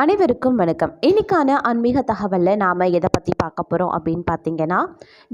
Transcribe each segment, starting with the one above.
அனைவருக்கும் வணக்கம். இன்னைக்கான ஆன்மீக தகவலில் நாம் எதை பற்றி பார்க்க போகிறோம் அப்படின்னு பார்த்தீங்கன்னா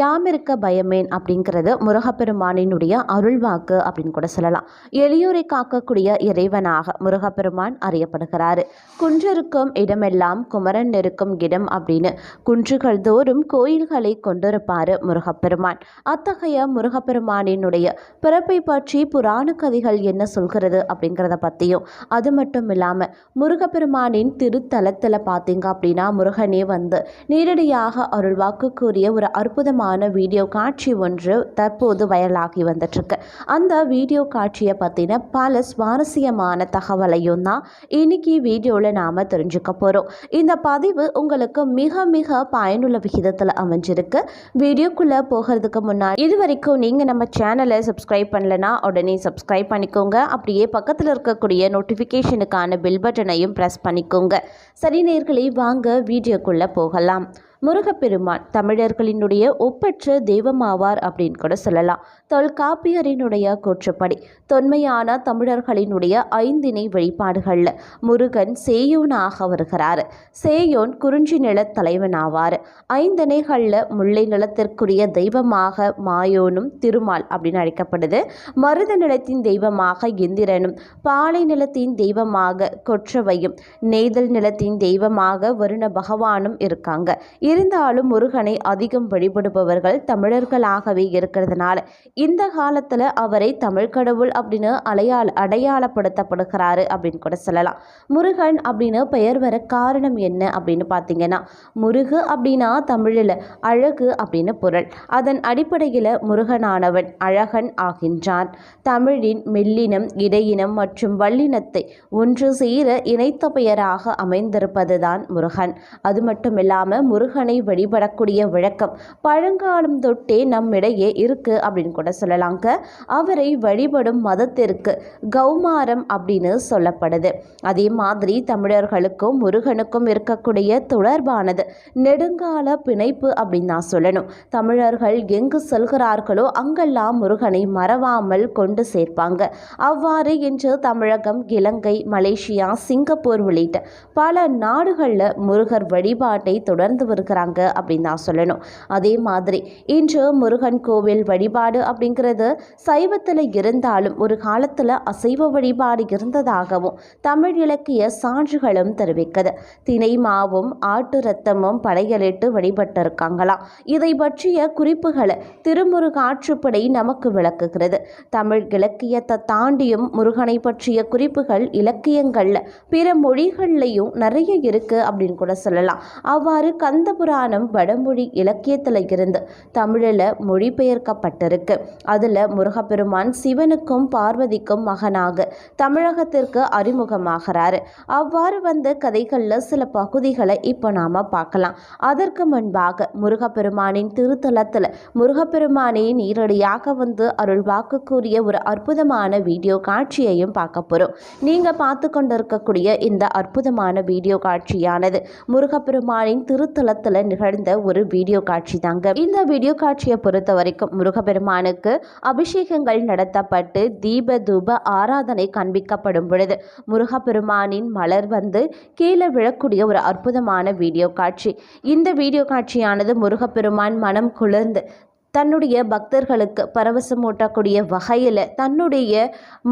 யாம் இருக்க பயமேன் அப்படிங்கிறது முருகப்பெருமானினுடைய அருள்வாக்கு அப்படின்னு கூட சொல்லலாம். எளியூரை காக்கக்கூடிய இறைவனாக முருகப்பெருமான் அறியப்படுகிறாரு. குன்றிருக்கும் இடமெல்லாம் குமரன் இருக்கும் இடம் அப்படின்னு குன்றுகள் தோறும் கோயில்களை கொண்டிருப்பார் முருகப்பெருமான். அத்தகைய முருகப்பெருமானினுடைய பிறப்பை பற்றி புராண கதைகள் என்ன சொல்கிறது அப்படிங்கிறத பற்றியும் அது மட்டும் இல்லாமல் முருகப்பெருமானின் திருத்தலத்தில் பார்த்தீங்க அப்படின்னா முருகனே வந்து நேரடியாக அருள் கூறிய ஒரு அற்புதமான வீடியோ காட்சி ஒன்று தற்போது வைரலாகி வந்துட்டுருக்கு. அந்த வீடியோ காட்சியை பற்றின பல சுவாரஸ்யமான தகவலையும் தான் இன்னைக்கு வீடியோவில் நாம் தெரிஞ்சுக்க போகிறோம் இந்த பதிவு உங்களுக்கு மிக மிக பயனுள்ள விகிதத்தில் அமைஞ்சிருக்கு. வீடியோக்குள்ளே போகிறதுக்கு முன்னாடி இது வரைக்கும் நீங்கள் நம்ம சேனலை சப்ஸ்கிரைப் பண்ணலன்னா உடனே சப்ஸ்கிரைப் பண்ணிக்கோங்க. அப்படியே பக்கத்தில் இருக்கக்கூடிய நோட்டிஃபிகேஷனுக்கான பில் பட்டனையும் ப்ரெஸ் பண்ணிக்கோங்க. சரி நேர்களை வாங்க வீடியோக்குள்ளே போகலாம். முருகப்பெருமான் தமிழர்களினுடைய ஒப்பற்ற தெய்வமாவார் அப்படின்னு கூட சொல்லலாம். தொல்காப்பியரினுடைய கூற்றுப்படி தொன்மையான தமிழர்களினுடைய ஐந்திணை வழிபாடுகளில் முருகன் சேயோனாக வருகிறார். சேயோன் குறிஞ்சி நிலத் தலைவனாவார். ஐந்தணைகளில் முல்லை நிலத்திற்குரிய தெய்வமாக மாயோனும் திருமால் அப்படின்னு அழைக்கப்படுது. மருத நிலத்தின் தெய்வமாக இந்திரனும் பாலை நிலத்தின் தெய்வமாக கொற்றவையும் நெய்தல் நிலத்தின் தெய்வமாக வருண பகவானும் இருக்காங்க. இருந்தாலும் முருகனை அதிகம் வழிபடுபவர்கள் தமிழர்களாகவே இருக்கிறதுனால இந்த காலத்தில் அவரை தமிழ் கடவுள் அப்படின்னு அடையாள அடையாளப்படுத்தப்படுகிறாரு அப்படின்னு கூட சொல்லலாம். முருகன் அப்படின்னு பெயர் வர காரணம் என்ன அப்படின்னு பார்த்தீங்கன்னா முருகு அப்படின்னா தமிழில் அழகு அப்படின்னு பொருள். அதன் அடிப்படையில் முருகனானவன் அழகன் ஆகின்றான். தமிழின் மெல்லினம் இடையினம் மற்றும் வல்லினத்தை ஒன்று சேர இணைத்த பெயராக அமைந்திருப்பதுதான் முருகன். அது மட்டும் இல்லாமல் முருகன் வழிபடக்கூடிய வழக்கம் பழங்காலம் தொட்டே நம்மிடையே இருக்கு அப்படின்னு கூட சொல்லலாங்க. அவரை வழிபடும் மதத்திற்கு கௌமாரம் அப்படின்னு சொல்லப்படுது. அதே மாதிரி தமிழர்களுக்கும் முருகனுக்கும் இருக்கக்கூடிய தொடர்பானது நெடுங்கால பிணைப்பு அப்படின்னு நான் சொல்லணும். தமிழர்கள் எங்கு செல்கிறார்களோ அங்கெல்லாம் முருகனை மறவாமல் கொண்டு சேர்ப்பாங்க. அவ்வாறு இன்று தமிழகம் இலங்கை மலேசியா சிங்கப்பூர் உள்ளிட்ட பல நாடுகளில் முருகர் வழிபாட்டை தொடர்ந்து இருக்கிறாங்க அப்படின்னு நான் சொல்லணும். அதே மாதிரி இன்று முருகன் கோவில் வழிபாடு அப்படிங்கிறது சைவத்தில் இருந்தாலும் ஒரு காலத்தில் அசைவ வழிபாடு இருந்ததாகவும் தமிழ் இலக்கிய சான்றுகளும் தெரிவிக்குது. தினை மாவும் ஆட்டு ரத்தமும் படையலிட்டு வழிபட்டிருக்காங்களாம். இதை பற்றிய குறிப்புகளை திருமுருகாற்றுப்படை நமக்கு விளக்குகிறது. தமிழ் இலக்கியத்தை தாண்டியும் முருகனை பற்றிய குறிப்புகள் இலக்கியங்களில் பிற மொழிகள்லையும் நிறைய இருக்கு அப்படின்னு கூட சொல்லலாம். அவ்வாறு கந்த புராணம் வடமொழி இலக்கியத்தில் இருந்து தமிழில் மொழிபெயர்க்கப்பட்டிருக்கு. அதில் முருகப்பெருமான் சிவனுக்கும் பார்வதிக்கும் மகனாக தமிழகத்திற்கு அறிமுகமாகிறாரு. அவ்வாறு வந்த கதைகளில் சில பகுதிகளை இப்போ நாம் பார்க்கலாம். அதற்கு முன்பாக முருகப்பெருமானின் திருத்தலத்தில் முருகப்பெருமானை நேரடியாக வந்து அருள்வாக்கு கூறிய ஒரு அற்புதமான வீடியோ காட்சியையும் பார்க்க போகிறோம் நீங்கள் பார்த்து கொண்டிருக்கக்கூடிய இந்த அற்புதமான வீடியோ காட்சியானது முருகப்பெருமானின் திருத்தலத்தில் நிகழ்ந்த ஒரு வீடியோ காட்சி தாங்க இந்த வீடியோ காட்சியை பொறுத்த வரைக்கும் முருகப்பெருமானுக்கு அபிஷேகங்கள் நடத்தப்பட்டு தீப தூப ஆராதனை காண்பிக்கப்படும் பொழுது முருகப்பெருமானின் மலர் வந்து கீழே விழக்கூடிய ஒரு அற்புதமான வீடியோ காட்சி. இந்த வீடியோ காட்சியானது முருகப்பெருமான் மனம் குளிர்ந்து தன்னுடைய பக்தர்களுக்கு பரவசமூட்டக்கூடிய வகையில் தன்னுடைய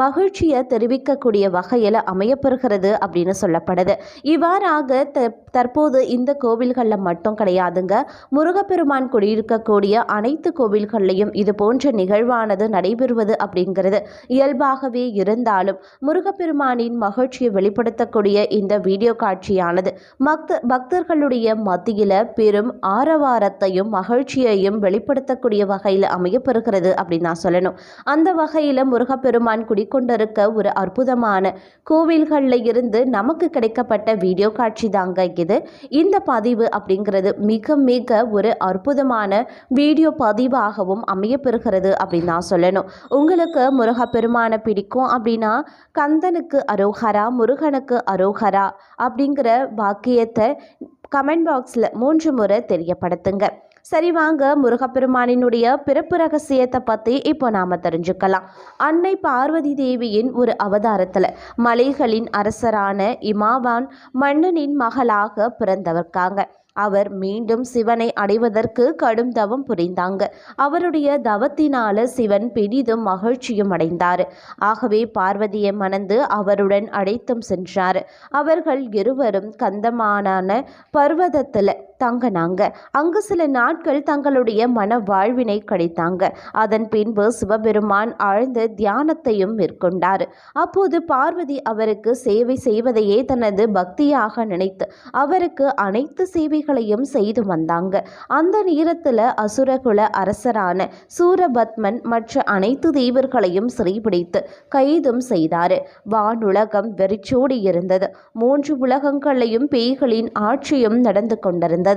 மகிழ்ச்சியை தெரிவிக்கக்கூடிய வகையில் அமையப்பெறுகிறது அப்படின்னு சொல்லப்படுது. இவ்வாறாக த தற்போது இந்த கோவில்களில் மட்டும் கிடையாதுங்க. முருகப்பெருமான் குடியிருக்கக்கூடிய அனைத்து கோவில்கள்லையும் இது போன்ற நிகழ்வானது நடைபெறுவது அப்படிங்கிறது இயல்பாகவே இருந்தாலும் முருகப்பெருமானின் மகிழ்ச்சியை வெளிப்படுத்தக்கூடிய இந்த வீடியோ காட்சியானது பக்த பக்தர்களுடைய மத்தியில் பெரும் ஆரவாரத்தையும் மகிழ்ச்சியையும் வெளிப்படுத்தக்கூடிய கூடிய வகையில் அமையப்பெறுகிறது அப்படின்னு நான் சொல்லணும். அந்த வகையில் முருகப்பெருமான் குடிக்கொண்டிருக்க ஒரு அற்புதமான கோவில்களில் இருந்து நமக்கு கிடைக்கப்பட்ட வீடியோ காட்சி தாங்க இது. இந்த பதிவு அப்படிங்கிறது மிக மிக ஒரு அற்புதமான வீடியோ பதிவாகவும் அமையப்பெறுகிறது அப்படின்னு நான் சொல்லணும். உங்களுக்கு முருகப்பெருமானை பிடிக்கும் அப்படின்னா கந்தனுக்கு அரோகரா முருகனுக்கு அரோகரா அப்படிங்கிற வாக்கியத்தை கமெண்ட் பாக்ஸில் மூன்று முறை தெரியப்படுத்துங்க. சரி வாங்க முருகப்பெருமானினுடைய பிறப்பு ரகசியத்தை பற்றி இப்போ நாம் தெரிஞ்சுக்கலாம். அன்னை பார்வதி தேவியின் ஒரு அவதாரத்தில் மலைகளின் அரசரான இமாவான் மன்னனின் மகளாக பிறந்தவர்க்காங்க. அவர் மீண்டும் சிவனை அடைவதற்கு கடும் தவம் புரிந்தாங்க. அவருடைய தவத்தினால சிவன் பெரிதும் மகிழ்ச்சியும் அடைந்தார். ஆகவே பார்வதியை மணந்து அவருடன் அழைத்தும் சென்றார். அவர்கள் இருவரும் கந்தமானான பர்வதத்தில் தங்கினாங்க. அங்கு சில நாட்கள் தங்களுடைய மன வாழ்வினை கழித்தாங்க. அதன் பின்பு சிவபெருமான் ஆழ்ந்த தியானத்தையும் மேற்கொண்டார். அப்போது பார்வதி அவருக்கு சேவை செய்வதையே தனது பக்தியாக நினைத்து அவருக்கு அனைத்து சேவைகளையும் செய்து வந்தாங்க. அந்த நேரத்தில் அசுரகுல அரசரான சூரபத்மன் மற்ற அனைத்து தேவர்களையும் சிறைபிடித்து கைதும் செய்தார். வானுலகம் வெறிச்சோடி இருந்தது. மூன்று உலகங்களையும் பேய்களின் ஆட்சியும் நடந்து கொண்டிருந்தது.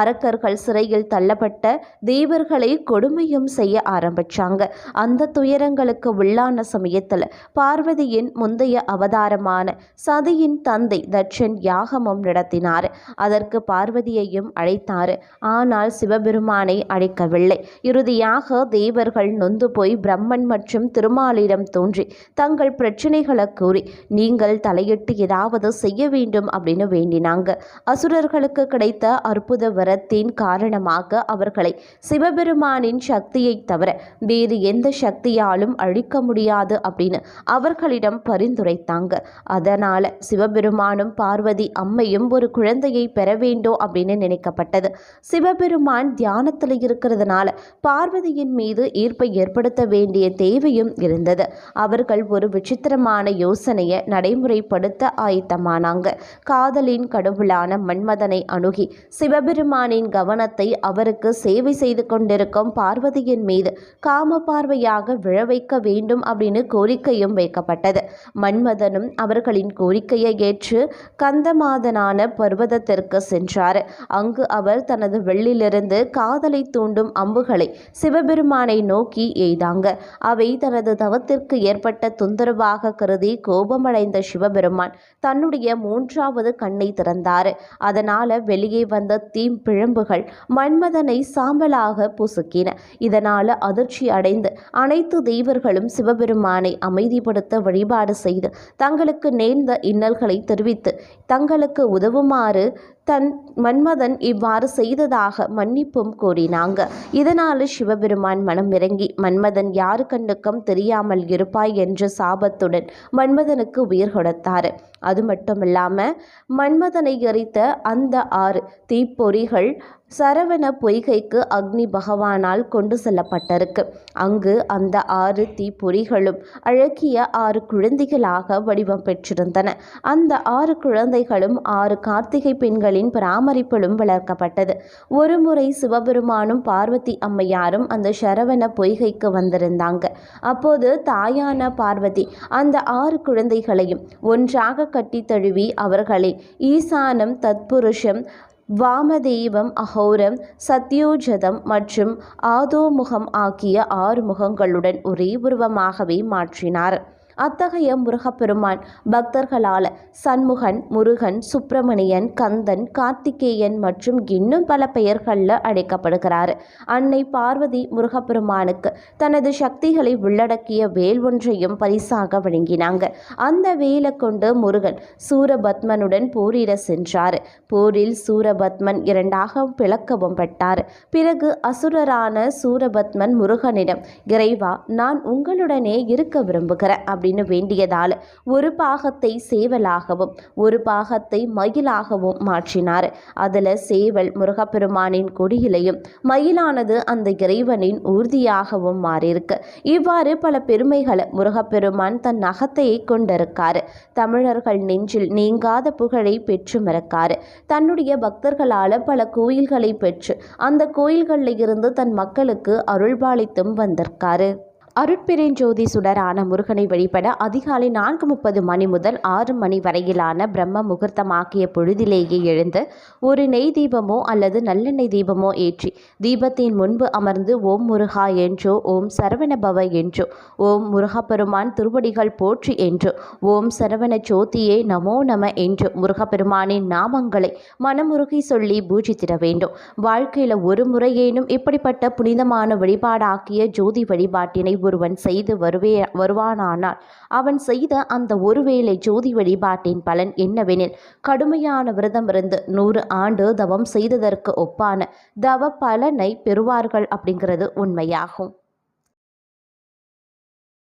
அரக்கர்கள் சிறையில் தள்ளப்பட்ட தேவர்களை கொடுமையும் செய்ய ஆரம்பிச்சாங்க. அந்த துயரங்களுக்கு உள்ளான சமயத்தில் பார்வதியின் முந்தைய அவதாரமான சதியின் தந்தை தட்சன் யாகமும் நடத்தினார். அதற்கு பார்வதியையும் அழைத்தார். ஆனால் சிவபெருமானை அழைக்கவில்லை. இறுதியாக தேவர்கள் நொந்து போய் பிரம்மன் மற்றும் திருமாலிடம் தோன்றி தங்கள் பிரச்சனைகளை கூறி நீங்கள் தலையிட்டு ஏதாவது செய்ய வேண்டும் அப்படின்னு வேண்டினாங்க. அசுரர்களுக்கு கிடைத்த அற்புத வரத்தின் காரணமாக அவர்களை சிவபெருமானின் சக்தியை தவிர வேறு எந்த சக்தியாலும் அழிக்க முடியாது அப்படின்னு அவர்களிடம் பரிந்துரைத்தாங்க. அதனால சிவபெருமானும் பார்வதி அம்மையும் ஒரு குழந்தையை பெற வேண்டும் அப்படின்னு நினைக்கப்பட்டது. சிவபெருமான் தியானத்தில் இருக்கிறதுனால பார்வதியின் மீது ஈர்ப்பை ஏற்படுத்த வேண்டிய தேவையும் இருந்தது. அவர்கள் ஒரு விசித்திரமான யோசனையை நடைமுறைப்படுத்த ஆயத்தமானாங்க. காதலின் கடவுளான மன்மதனை அணுகி சிவபெருமானின் கவனத்தை அவருக்கு சேவை செய்து கொண்டிருக்கும் பார்வதியின் மீது காம பார்வையாக விழ வைக்க வேண்டும் அப்படின்னு கோரிக்கையும் வைக்கப்பட்டது. மன்மதனும் அவர்களின் கோரிக்கையை ஏற்று கந்தமாதனான பர்வதத்திற்கு சென்றார். அங்கு அவர் தனது வெள்ளிலிருந்து காதலை தூண்டும் அம்புகளை சிவபெருமானை நோக்கி எய்தாங்க. அவை தனது தவத்திற்கு ஏற்பட்ட தொந்தரவாக கருதி கோபமடைந்த சிவபெருமான் தன்னுடைய மூன்றாவது கண்ணை திறந்தார். அதனால வெளியே வந்த தீம்பிழம்புகள் மன்மதனை சாம்பலாக பொசுக்கின இதனால அதிர்ச்சி அடைந்து அனைத்து தெய்வர்களும் சிவபெருமானை அமைதிப்படுத்த வழிபாடு செய்து தங்களுக்கு நேர்ந்த இன்னல்களை தெரிவித்து தங்களுக்கு உதவுமாறு தன் மன்மதன் இவ்வாறு செய்ததாக மன்னிப்பும் கூறினாங்க. இதனால் சிவபெருமான் மனம் இறங்கி மன்மதன் யாரு கண்ணுக்கும் தெரியாமல் இருப்பாய் என்ற சாபத்துடன் மன்மதனுக்கு உயிர் கொடுத்தார். அது மட்டும் இல்லாமல் மன்மதனை எரித்த அந்த ஆறு தீப்பொறிகள் சரவண பொய்கைக்கு அக்னி பகவானால் கொண்டு செல்லப்பட்டிருக்கு. அங்கு அந்த ஆறு தீப்பொறிகளும் அழகிய ஆறு குழந்தைகளாக வடிவம் பெற்றிருந்தன. அந்த ஆறு குழந்தைகளும் ஆறு கார்த்திகை பெண்களின் பராமரிப்பிலும் வளர்க்கப்பட்டது. ஒருமுறை சிவபெருமானும் பார்வதி அம்மையாரும் அந்த சரவண பொய்கைக்கு வந்திருந்தாங்க. அப்போது தாயான பார்வதி அந்த ஆறு குழந்தைகளையும் ஒன்றாக கட்டி தழுவி அவர்களை ஈசானம் தத்புருஷம் வாமதேவம் அகோரம் சத்யோஜதம் மற்றும் ஆதோமுகம் ஆகிய ஆறு முகங்களுடன் ஒரே உருவமாகவே மாற்றினார். அத்தகைய முருகப்பெருமான் பக்தர்களால் சண்முகன் முருகன் சுப்பிரமணியன் கந்தன் கார்த்திகேயன் மற்றும் இன்னும் பல பெயர்களில் அழைக்கப்படுகிறார். அன்னை பார்வதி முருகப்பெருமானுக்கு தனது சக்திகளை உள்ளடக்கிய வேல் ஒன்றையும் பரிசாக வழங்கினாங்க. அந்த வேலை கொண்டு முருகன் சூரபத்மனுடன் போரிட சென்றார். போரில் சூரபத்மன் இரண்டாக பிளக்கவும் பட்டார். பிறகு அசுரரான சூரபத்மன் முருகனிடம் இறைவா நான் உங்களுடனே இருக்க விரும்புகிறேன் அப்படின்னு வேண்டியதால் ஒரு பாகத்தை சேவலாகவும் ஒரு பாகத்தை மயிலாகவும் மாற்றினார். அதில் சேவல் முருகப்பெருமானின் கொடியிலையும் மயிலானது அந்த இறைவனின் ஊர்தியாகவும் மாறியிருக்கு. இவ்வாறு பல பெருமைகளை முருகப்பெருமான் தன் நகத்தையை கொண்டிருக்காரு. தமிழர்கள் நெஞ்சில் நீங்காத புகழை பெற்று மறக்கார் தன்னுடைய பக்தர்களால் பல கோயில்களை பெற்று அந்த கோயில்களில் இருந்து தன் மக்களுக்கு அருள்பாலித்தும் வந்திருக்காரு. அருட்பெருஞ்சோதி சுடரான முருகனை வழிபட அதிகாலை நான்கு முப்பது மணி முதல் ஆறு மணி வரையிலான பிரம்ம முகூர்த்தமாக்கிய பொழுதிலேயே எழுந்து ஒரு நெய் தீபமோ அல்லது நல்லெண்ணெய் தீபமோ ஏற்றி தீபத்தின் முன்பு அமர்ந்து ஓம் முருகா என்றோ ஓம் சரவணபவ என்றோ ஓம் முருகப்பெருமான் திருவடிகள் போற்றி என்றோ ஓம் சரவண ஜோதியே நமோ நம என்று முருகப்பெருமானின் நாமங்களை மனமுருகி சொல்லி பூஜித்திட வேண்டும். வாழ்க்கையில் ஒரு முறையேனும் இப்படிப்பட்ட புனிதமான வழிபாடாக்கிய ஜோதி வழிபாட்டினை ஒருவன் செய்து வருவே வருவானானால் அவன் செய்த அந்த ஒருவேளை ஜோதி வழிபாட்டின் பலன் என்னவெனில் கடுமையான விரதம் இருந்து நூறு ஆண்டு தவம் செய்ததற்கு ஒப்பான தவ பலனை பெறுவார்கள் அப்படிங்கிறது உண்மையாகும்.